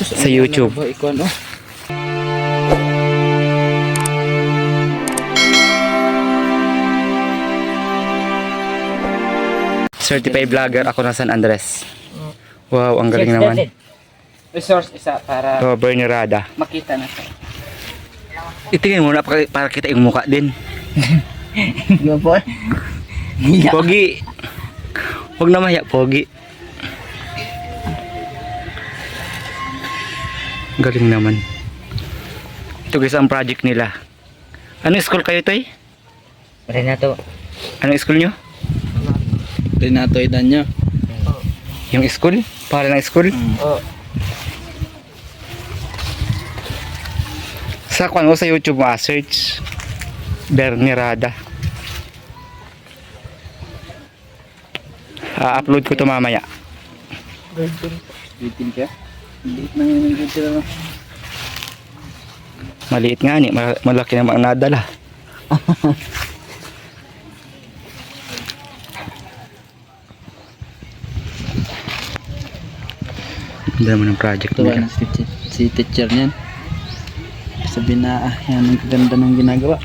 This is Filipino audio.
Sa YouTube. Ba, ikaw ano? Certified vlogger ako ng San Andres. Wow, ang galing naman. Resource isa para Oh, Bernarada. makita na siya. Itingin mo na para, para kita yung mukha din. Po. Pogi. Huwag na mahiya, Pogi. Galing naman. Ito guys ang project nila. Anong school kayo, Toy? Renato. Anong school nyo? Renato Idanyo. Yung school? Para ng school? Oh. Sa kung ano sa YouTube mo, ah, search Bernirada. upload ko to mamaya. Bitin ka? Liit na yung na. Maliit nga ni, ma- malaki naman ang nadala. Ganda naman ang project Ito nila. na si, si teacher niyan? Sabi na, ah, yan ang ganda ng ginagawa.